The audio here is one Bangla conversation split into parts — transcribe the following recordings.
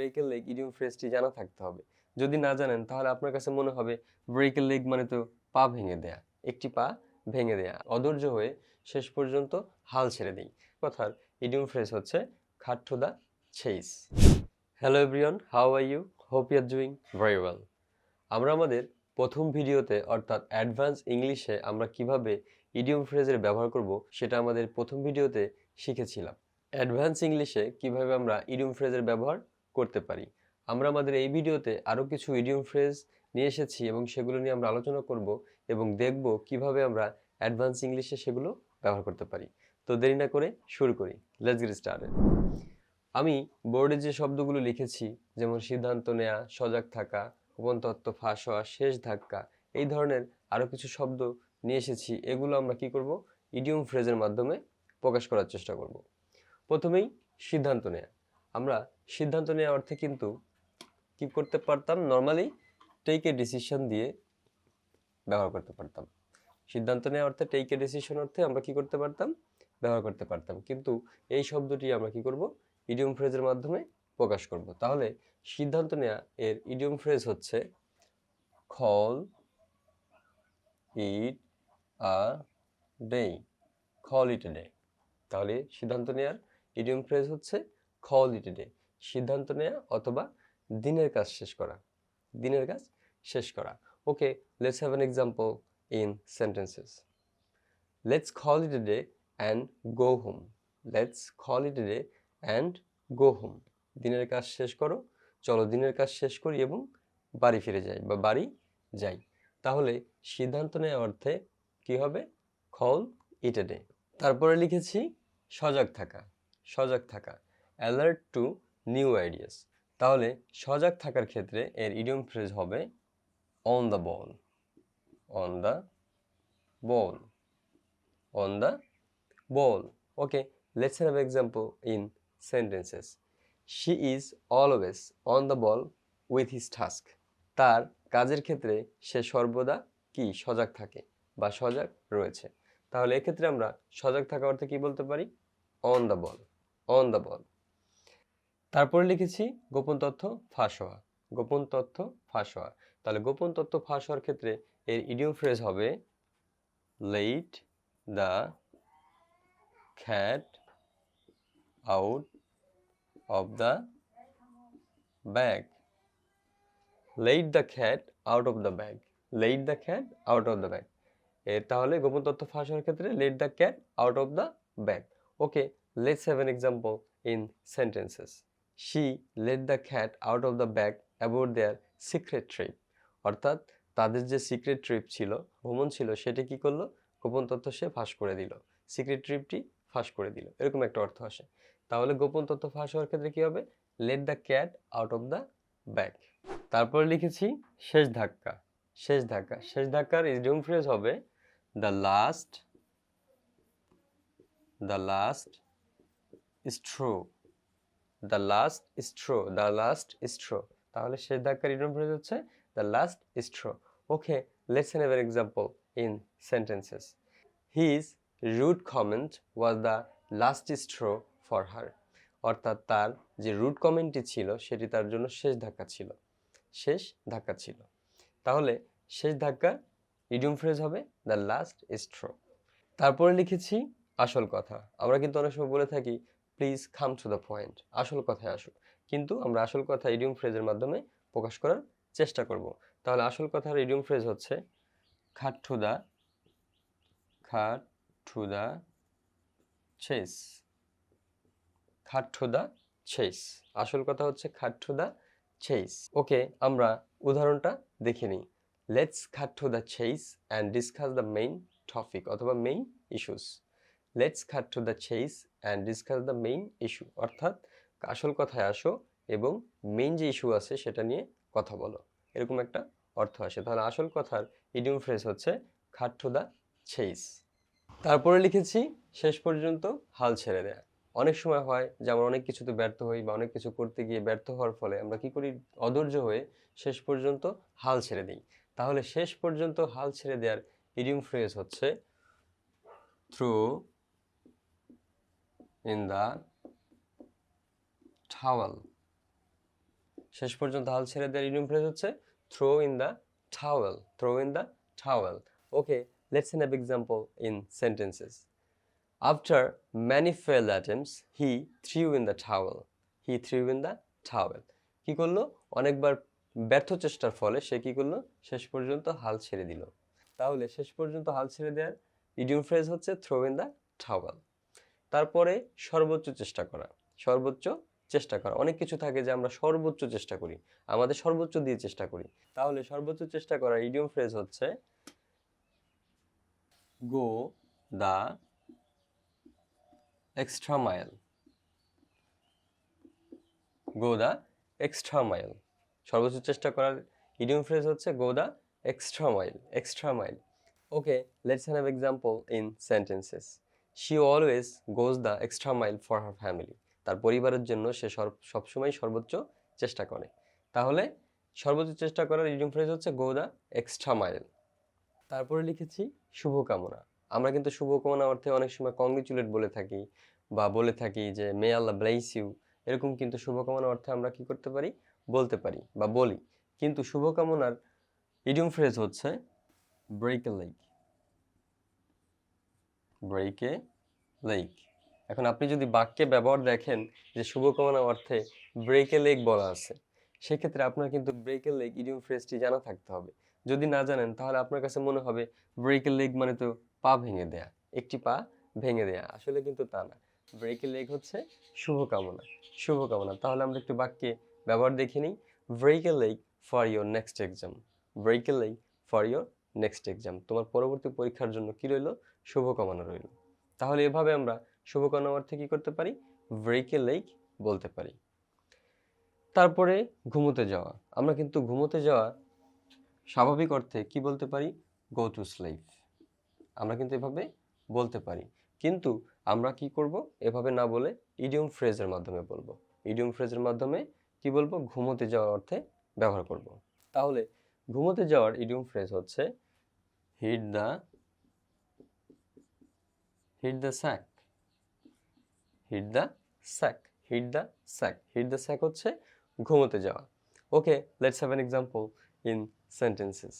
ব্রেক এ লেগ ইডিয়ম ফ্রেজটি জানা থাকতে হবে। যদি না জানেন, তাহলে আপনার কাছে মনে হবে ব্রেক এ লেগ মানে তো পা ভেঙে দেয়া, একটি পা ভেঙে দেয়া। অধৈর্য হয়ে শেষ পর্যন্ত হাল ছেড়ে দিই। কথার ইডিয়ম ফ্রেজ হচ্ছে, cut to the chase hello everyone how are you hope you are doing very well আমরা আমাদের প্রথম ভিডিওতে, অর্থাৎ অ্যাডভান্স ইংলিশে আমরা কীভাবে ইডিয়ম ফ্রেজের ব্যবহার করব, সেটা আমাদের প্রথম ভিডিওতে শিখেছিলাম। অ্যাডভান্স ইংলিশে কীভাবে আমরা ইডিয়ম ফ্রেজের ব্যবহার করতে পারি। আমরা আমাদের এই ভিডিওতে আরও কিছু ইডিয়ম ফ্রেজ নিয়ে এসেছি এবং সেগুলো নিয়ে আমরা আলোচনা করব এবং দেখব কীভাবে আমরা অ্যাডভান্স ইংলিশে সেগুলো ব্যবহার করতে পারি। তো দেরি না করে শুরু করি। লেটস গেট স্টার্টেড আমি বোর্ডে যে শব্দগুলো লিখেছি, যেমন সিদ্ধান্ত নেওয়া সজাগ থাকা, গোপন তত্ত্ব, ফাঁস হওয়া, শেষ ধাক্কা, এই ধরনের আরও কিছু শব্দ নিয়ে এসেছি, এগুলো আমরা কি করব? ইডিয়ম ফ্রেজের মাধ্যমে প্রকাশ করার চেষ্টা করব। প্রথমেই সিদ্ধান্ত নেয়া। আমরা সিদ্ধান্ত নেওয়া অর্থে কিন্তু কি করতে পারতাম? নর্মালি টেক এ ডিসিশন দিয়ে ব্যবহার করতে পারতাম। সিদ্ধান্ত নেওয়া অর্থে টেক এ ডিসিশন অর্থে আমরা কি করতে পারতাম? ব্যবহার করতে পারতাম। কিন্তু এই শব্দটি আমরা কি করব? ইডিয়ম ফ্রেজের মাধ্যমে প্রকাশ করব। তাহলে সিদ্ধান্ত নেওয়া এর ইডিয়ম ফ্রেজ হচ্ছে খল ইট আ ডে খল ইট ডে তাহলে সিদ্ধান্ত নেওয়ার ইডিয়ম ফ্রেজ হচ্ছে খল ইট ডে সিদ্ধান্ত নেওয়া অথবা দিনের কাজ শেষ করা। দিনের কাজ শেষ করা। Okay let's have an example in sentences let's call it a day and go home let's call it a day and go home দিনের কাজ শেষ করো, চলো দিনের কাজ শেষ করি এবং বাড়ি ফিরে যাই বা বাড়ি যাই। তাহলে সিদ্ধান্ত নেওয়া অর্থে কি হবে? খল ইট এ ডে তারপরে লিখেছি, সজাগ থাকা। সজাগ থাকা। Alert to new ideas. তাহলে সজাগ থাকার ক্ষেত্রে এর ইডিয়ম ফ্রেজ হবে on the ball on the ball on the ball okay let's have example in sentences she is always on the ball with his task তার কাজের ক্ষেত্রে সে সর্বদা কি? সজাগ থাকে বা সজাগ রয়েছে। তাহলে এক্ষেত্রে আমরা সজাগ থাকা অর্থে কি বলতে পারি? On the ball on the ball তারপরে লিখেছি, গোপন তথ্য ফাঁস হওয়া। গোপন তথ্য ফাঁস হওয়া। তাহলে গোপন তথ্য ফাঁস হওয়ার ক্ষেত্রে এর ইডিয়ম ফ্রেজ হবে let the cat out of the bag let the cat out of the bag let the cat out of the bag এর তাহলে গোপন তথ্য ফাঁস হওয়ার ক্ষেত্রে let the cat out of the bag okay let's have an example in sentences she let the cat out of the bag about their secret trip অর্থাৎ তাদের যে সিক্রেট ট্রিপ ছিল, ভ্রমণ ছিল, সেটি কি করল? গোপন তথ্য সে ফাঁস করে দিল। সিক্রেট ট্রিপটি ফাঁস করে দিল। এরকম একটা অর্থ আসে। তাহলে গোপন তথ্য ফাঁস হওয়ার ক্ষেত্রে কি হবে? Let the cat out of the bag তারপর লিখেছি, শেষ ধাক্কা। শেষ ধাক্কা। শেষ ধাক্কার ইডিয়ম ফ্রেজ হবে the last the last straw the last straw the last straw তাহলে শেষ ধাক্কার ফ্রেজ হচ্ছে the last straw okay let's an example in sentences his rude comment was the last straw for her অর্থাৎ তার যে রুট কমেন্টটি ছিল, সেটি তার জন্য শেষ ধাক্কা ছিল। শেষ ধাক্কা ছিল। তাহলে শেষ ধাক্কা ইডিয়ম ফ্রেজ হবে দ্য লাস্ট স্ট্রো তারপরে লিখেছি আসল কথা। আমরা কিন্তু অনেক সময় বলে থাকি please come to the point আসল কথায় আসুক। কিন্তু আমরা আসল কথা ইডিয়ম ফ্রেজের মাধ্যমে প্রকাশ করার চেষ্টা করব। তাহলে আসল কথার ইডিয়ম ফ্রেজ হচ্ছে, cut to the cut to the chase cut to the chase আসল কথা হচ্ছে, খাট টু দ্য চেস ওকে, আমরা উদাহরণটা দেখে নিই। Let's cut to the chase and discuss the main topic অথবা main issues let's cut to the chase and discuss the main issue অর্থাৎ আসল কথায় আসো এবং মেইন যে ইস্যু আছে সেটা নিয়ে কথা বলো। এরকম একটা অর্থ আসে। তাহলে আসল কথার ইডিয়ম ফ্রেজ হচ্ছে খাট টু দ্য ছেইস তারপরে লিখেছি, শেষ পর্যন্ত হাল ছেড়ে দেয়া। অনেক সময় হয় যে আমরা অনেক কিছুতে ব্যর্থ হই বা অনেক কিছু করতে গিয়ে ব্যর্থ হওয়ার ফলে আমরা কি করি? অধৈর্য হয়ে শেষ পর্যন্ত হাল ছেড়ে দিই। তাহলে শেষ পর্যন্ত হাল ছেড়ে দেওয়ার ইডিয়ম ফ্রেজ হচ্ছে থ্রু ইন দ্য টাওয়াল শেষ পর্যন্ত হাল ছেড়ে দেওয়ার ইডিয়ম ফ্রেজ হচ্ছে throw in the towel throw in the towel okay let's have example in sentences. After many failed attempts, he threw in the towel. He threw in the towel. কী করল? অনেকবার ব্যর্থ চেষ্টার ফলে সে কী করল? শেষ পর্যন্ত হাল ছেড়ে দিল। তাহলে শেষ পর্যন্ত হাল ছেড়ে দেওয়ার ইডিয়ম ফ্রেজ হচ্ছে থ্রো ইন দ্য টাওয়েল তারপরে সর্বোচ্চ চেষ্টা করা, সর্বোচ্চ চেষ্টা করা। অনেক কিছু থাকে যে আমরা সর্বোচ্চ চেষ্টা করি, আমাদের সর্বোচ্চ দিয়ে চেষ্টা করি। তাহলে সর্বোচ্চ চেষ্টা করার ইডিয়ম ফ্রেজ হচ্ছে go the extra mile go the extra mile সর্বোচ্চ চেষ্টা করার ইডিয়ম ফ্রেজ হচ্ছে go the extra mile extra mile okay let's have example in sentences she always goes the extra mile for her family তার পরিবারের জন্য সে সবসময় সর্বোচ্চ চেষ্টা করে। তাহলে সর্বোচ্চ চেষ্টা করার ইডিয়ম ফ্রেজ হচ্ছে গো দ্য এক্সট্রা মাইল তারপরে লিখেছি শুভকামনা। আমরা কিন্তু শুভকামনা অর্থে অনেক সময় কংগ্রেচুলেট বলে থাকি বা বলে থাকি যে মে আল্লাহ ব্লেস ইউ এরকম কিন্তু শুভকামনা অর্থে আমরা কি করতে পারি? বলতে পারি বা বলি। কিন্তু শুভকামনার ইডিয়ম ফ্রেজ হচ্ছে break a leg break a leg এখন আপনি যদি বাক্যে ব্যবহার দেখেন যে শুভকামনা অর্থে ব্রেক এ লেগ বলা আছে, সেক্ষেত্রে আপনার কিন্তু ব্রেক এ লেগ ইডিয়ম ফ্রেজটি জানা থাকতে হবে। যদি না জানেন, তাহলে আপনার কাছে মনে হবে ব্রেক এ লেগ মানে তো পা ভেঙে দেয়া, একটি পা ভেঙে দেয়া। আসলে কিন্তু তা না। ব্রেক এ লেগ হচ্ছে শুভকামনা শুভকামনা। তাহলে আমরা একটু বাক্যে ব্যবহার দেখে নিই। Break a leg for your next exam break a leg for your next exam তোমার পরবর্তী পরীক্ষার জন্য কি রইল? শুভকামনা রইল। তাহলে এভাবে আমরা শুভকামনা অর্থে কি করতে পারি? ব্রেকে লেক বলতে পারি। তারপরে ঘুমোতে যাওয়া। আমরা কিন্তু ঘুমোতে যাওয়া স্বাভাবিক অর্থে কি বলতে পারি? গো টু স্লিপ আমরা কিন্তু এভাবে বলতে পারি। কিন্তু আমরা কি করব? এভাবে না বলে ইডিয়ম ফ্রেজের মাধ্যমে বলব। ইডিয়ম ফ্রেজের মাধ্যমে কি বলব? ঘুমোতে যাওয়ার অর্থে ব্যবহার করব। তাহলে ঘুমোতে যাওয়ার ইডিয়ম ফ্রেজ হচ্ছে hit the hit the sack hit the sack hit the sack hit the sack হচ্ছে ঘুমোতে যাওয়া। Okay let's have an example in sentences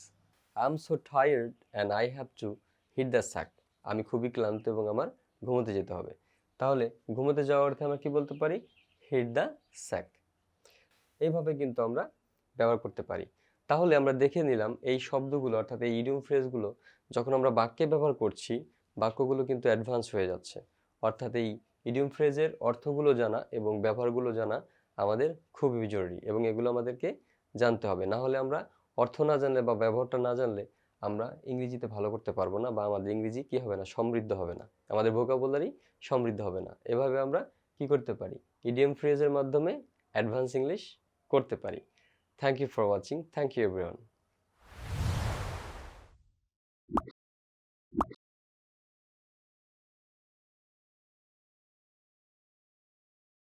I am so tired and I have to hit the sack আমি খুবই ক্লান্ত এবং আমার ঘুমোতে যেতে হবে। তাহলে ঘুমোতে যাওয়ার অর্থে আমরা কি বলতে পারি? হিট দ্য স্যাক এইভাবে কিন্তু আমরা ব্যবহার করতে পারি। তাহলে আমরা দেখে নিলাম এই শব্দগুলো অর্থাৎ এই ইডিয়ম ফ্রেজগুলো যখন আমরা বাক্যে ব্যবহার করছি বাক্যগুলো কিন্তু অ্যাডভান্স হয়ে যাচ্ছে। অর্থাৎ এই ইডিয়ম ফ্রেজের অর্থগুলো জানা এবং ব্যবহারগুলো জানা আমাদের খুবই জরুরি এবং এগুলো আমাদেরকে জানতে হবে। না হলে আমরা অর্থ না জানলে বা ব্যবহারটা না জানলে আমরা ইংরেজিতে ভালো করতে পারব না বা আমাদের ইংরেজি কি হবে না, সমৃদ্ধ হবে না। আমাদের ভোকাবুলারি সমৃদ্ধ হবে না। এভাবে আমরা কি করতে পারি? ইডিয়ম ফ্রেজের মাধ্যমে অ্যাডভান্স ইংলিশ করতে পারি। Thank you for watching thank you everyone